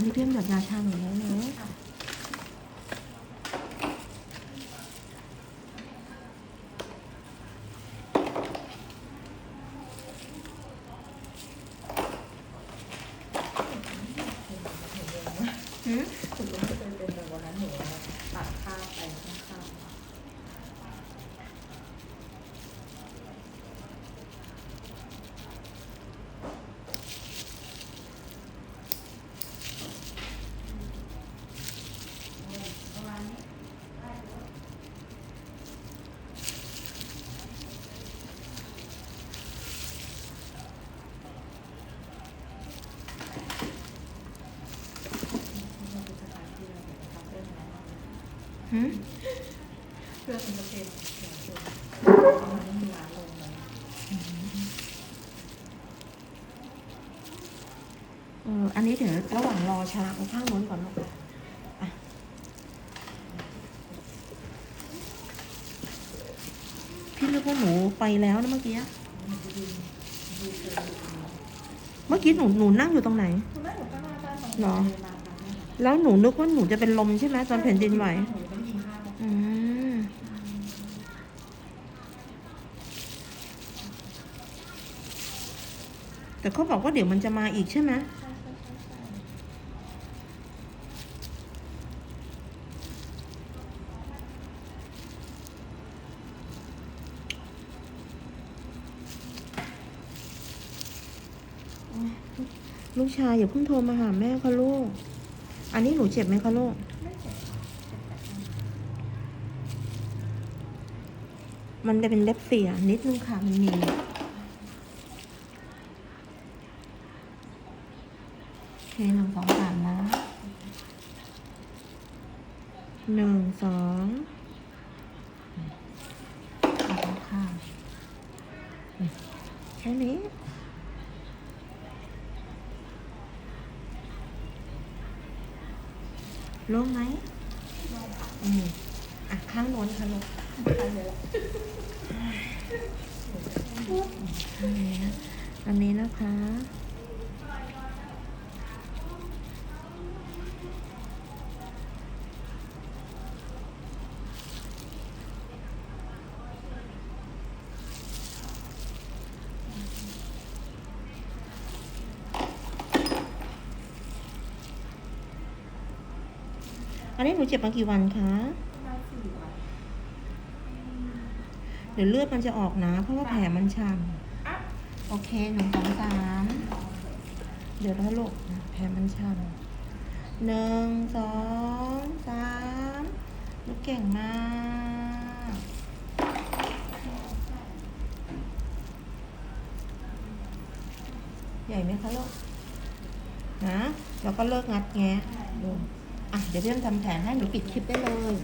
นนี้เริ่มหยดยาชาหนูแล้วเนาะอืม คุณลุงจะเป็นเป็นแบบวันนั้นหนูตัดข้าวไปข้าง หืม เพื่อเป็นประเพณีของคุณมันไม่มีร้านลงเลยเอออันนี้เดี๋ยวระหว่างรอชาเอาข้างโน้นก่อนลูกอะพี่นึกว่าหนูไปแล้วนะเมื่อกี้ เมื่อกี้หนูหนูนั่งอยู่ตรงไหนคุณแม่หนูก็น่าจะของหรอมาค่ะแล้วหนูนึกว่าหนูจะเป็นลมใช่ไหมตอนแผ่นดินไหว หนูต้องยิงข้าว อืม แต่เขาบอกว่าเดี๋ยวมันจะมาอีกใช่ไหมลูกชายอย่าเพิ่งโทรมาหาแม่ค่ะลูก อันนี้หนูเจ็บไหมคะลูกมันจะเป็นเล็บเสียนิดนึงค่ะ มันมี โอเค หนึ่งสองสามนะหนึ่งสองเอาข้างแค่นี้โล่งไหมอืมอะ ข้างโน้นค่ะลูกไปเลยละอันนี้นอันนี้นะคะ อันนี้หนูเจ็บมากี่วันคะเดี๋ยวเลือดมันจะออกนะ เพราะว่าแผลมันช้ำโอเคหนึ่งสองสามเดี๋ยวนะลูกนะแผลมันช้ำหนึ่งสองสามลูกเก่งมากใหญ่ไหมคะลูกนะแล้วก็เลิกงัดแงะดู อะเดี๋ยวเริ่มทำแผนให้หนูปิดคลิปได้เลย